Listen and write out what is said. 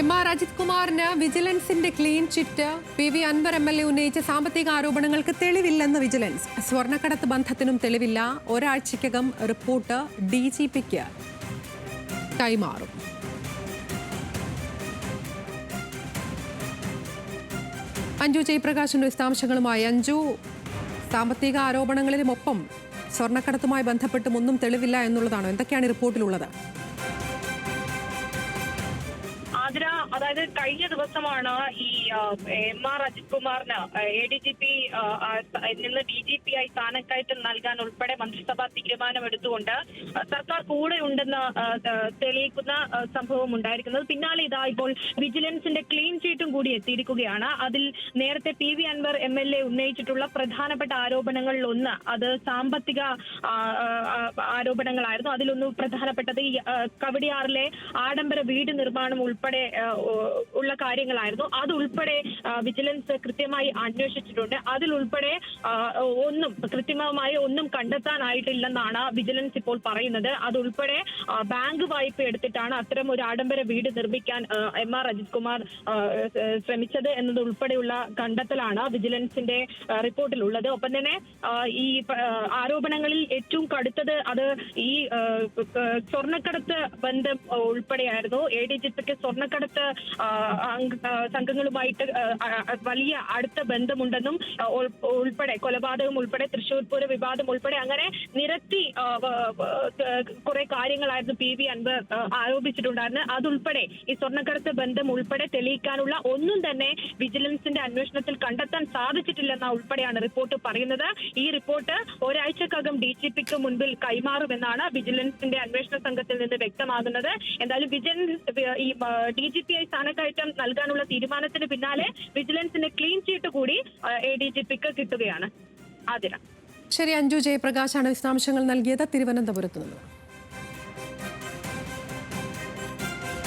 M R Ajith കുമാറിന് വിജിലൻസിന്റെ clean chit P V Anvar M L A ഉന്നയിച്ച സാമ്പത്തിക ആരോപണങ്ങൾക്ക് തെളിവില്ലെന്ന് വിജിലൻസ്. സ്വർണക്കടത്ത് ബന്ധത്തിനും തെളിവില്ല. ഒരാഴ്ചയ്ക്കകം റിപ്പോർട്ട് ഡി ജി പിക്ക്. കൈമാറും. അഞ്ജു ജയപ്രകാശിന്റെ വിശദാംശങ്ങളുമായി അഞ്ജു. സാമ്പത്തിക ആരോപണങ്ങളിലുമൊപ്പം സ്വർണക്കടത്തുമായി ബന്ധപ്പെട്ടും ഒന്നും തെളിവില്ല എന്നുള്ളതാണോ. എന്തൊക്കെയാണ് റിപ്പോർട്ടിലുള്ളത്? ആതിര അതായത് കഴിഞ്ഞ ദിവസമാണ് ഈ എം ആർ അജിത് കുമാറിന് എ ഡി ജി പി നിന്ന് ഡി ജി പി ആയി സ്ഥാനക്കയറ്റം നൽകാൻ ഉൾപ്പെടെ മന്ത്രിസഭാ തീരുമാനമെടുത്തുകൊണ്ട് സർക്കാർ കൂടെ ഉണ്ടെന്ന് തെളിയിക്കുന്ന സംഭവം ഉണ്ടായിരിക്കുന്നത്. പിന്നാലെ ഇതാ ഇപ്പോൾ വിജിലൻസിന്റെ ക്ലീൻ ചീറ്റും കൂടി എത്തിയിരിക്കുകയാണ്. അതിൽ നേരത്തെ P V Anvar M L A ഉന്നയിച്ചിട്ടുള്ള പ്രധാനപ്പെട്ട ആരോപണങ്ങളിൽ ഒന്ന് അത് സാമ്പത്തിക ആരോപണങ്ങളായിരുന്നു. അതിലൊന്ന് പ്രധാനപ്പെട്ടത് ഈ കവടിയാറിലെ ആഡംബര വീട് നിർമ്മാണം ഉൾപ്പെടെ ഉള്ള കാര്യങ്ങളായിരുന്നു. അതുൾപ്പെടെ വിജിലൻസ് കൃത്യമായി അന്വേഷിച്ചിട്ടുണ്ട്. അതിലുൾപ്പെടെ ഒന്നും കൃത്യമായി ഒന്നും കണ്ടെത്താനായിട്ടില്ലെന്നാണ് വിജിലൻസ് ഇപ്പോൾ പറയുന്നത്. അതുൾപ്പെടെ ബാങ്ക് വായ്പ എടുത്തിട്ടാണ് അത്തരം ഒരു ആഡംബര വീട് നിർമ്മിക്കാൻ എം ആർ അജിത് കുമാർ ശ്രമിച്ചത് എന്നത് ഉൾപ്പെടെയുള്ള കണ്ടെത്തലാണ് വിജിലൻസിന്റെ റിപ്പോർട്ടിലുള്ളത്. ഒപ്പം തന്നെ ഈ ആരോപണങ്ങളിൽ ഏറ്റവും കടുത്തത് അത് ഈ സ്വർണക്കടത്ത് ബന്ധം ഉൾപ്പെടെയായിരുന്നു. എ ഡി ജി പിക്ക് സ്വർണക്കടത്ത് സംഘങ്ങളുമായിട്ട് വലിയ അടുത്ത ബന്ധമുണ്ടെന്നും ഉൾപ്പെടെ കൊലപാതകം ഉൾപ്പെടെ തൃശൂർ പൂര വിവാദം ഉൾപ്പെടെ അങ്ങനെ നിരത്തി കുറെ കാര്യങ്ങളായിരുന്നു പി വി അൻവർ ആരോപിച്ചിട്ടുണ്ടായിരുന്നത്. അതുൾപ്പെടെ ഈ സ്വർണക്കടത്ത് ബന്ധം ഉൾപ്പെടെ തെളിയിക്കാനുള്ള ഒന്നും തന്നെ വിജിലൻസിന്റെ അന്വേഷണത്തിൽ കണ്ടെത്താൻ സാധിച്ചിട്ടില്ലെന്ന ഉൾപ്പെടെയാണ് റിപ്പോർട്ട് പറയുന്നത്. ഈ റിപ്പോർട്ട് ഒരാഴ്ചക്കകം ഡി ജി പിക്ക് മുൻപിൽ കൈമാറുമെന്നാണ് വിജിലൻസിന്റെ അന്വേഷണ സംഘത്തിൽ നിന്ന് വ്യക്തമാകുന്നത്. എന്തായാലും വിജിലൻസ് ഈ ഡി ജി പി ഐ സ്ഥാനക്കയറ്റം നൽകാനുള്ള തീരുമാനത്തിന് പിന്നാലെ വിജിലൻസിന് ക്ലീൻ ചീട്ട് കൂടി എ ഡി ജി പിക്ക് കിട്ടുകയാണ്. ആതിര. ശരി അഞ്ജു ജയപ്രകാശാണ് വിശദാംശങ്ങൾ നൽകിയത്. തിരുവനന്തപുരത്ത് നിന്ന്.